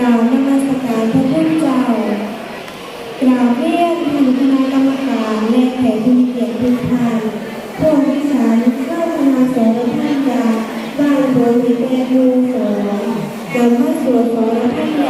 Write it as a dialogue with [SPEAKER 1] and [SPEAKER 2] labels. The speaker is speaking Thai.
[SPEAKER 1] ล่าวนมัสการพระท่านเจ้ากล่าวเรียนท่านคณะกรรมการและแขกผู้มีเกียรติทุกท่านพวกดิฉันก็จะมาสอนท่านยาบ้านโบวิแม่ลูกสอนกรรมส
[SPEAKER 2] วดขอนท่า
[SPEAKER 1] นยา